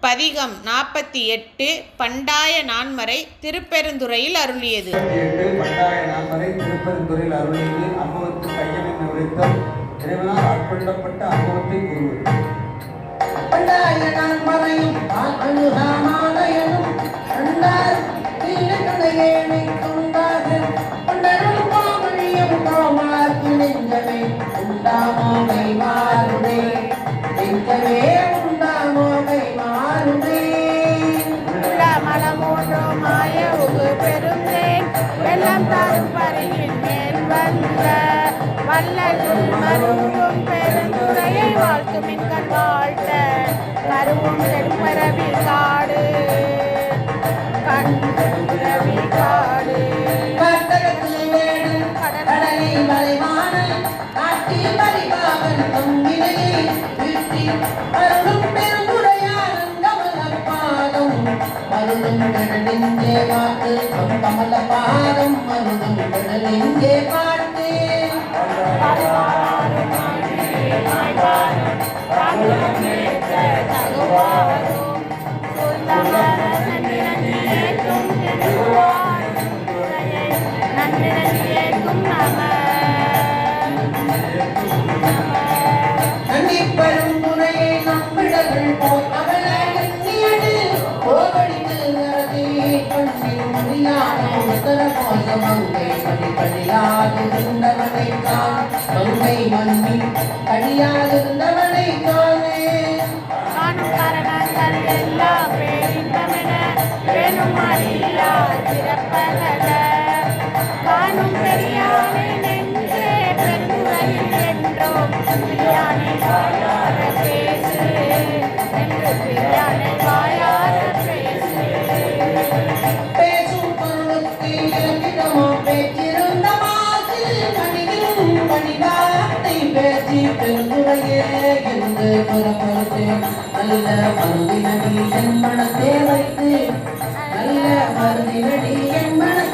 பதிகம் நாற்பத்தி எட்டு பண்டாய நான்மறை திருப்பெருந்துறையில் அருளியது. பண்டாய நான்மறை திருப்பெருந்துறையில் அருளியது. உரைத்தல். இறைவனால் ஆட்கொள்ளப்பட்ட கூறுவது. பண்டாய கண்டார். கொண்டார்கள். வல்லல் மருவும் பெருந்துரையை வாழ்த்துமின் கண் வாழ்த்த கருவும் செம்பரவி காடு. கண்பரவி காடு. கடலை தொங்கினையை வீட்டி அருளும் மருதும் கடலிங்கே பாட்டு கமல பாதம். மருதும் கடலிங்கே பாட்டு அடியாதிருந்தவனை காணே. காணும் காரணங்கள் எல்லா பேரின்பமென வேணும் அறியா சிறப்பகல. காணும் பெரியானை நெஞ்சே பெருந்துறையில் என்றோம் பிரியானை பெருந்துரையே என்று நல்ல மருதினடி என் மனத்தே வைத்து நல்ல மருதினடி என் மனத்தே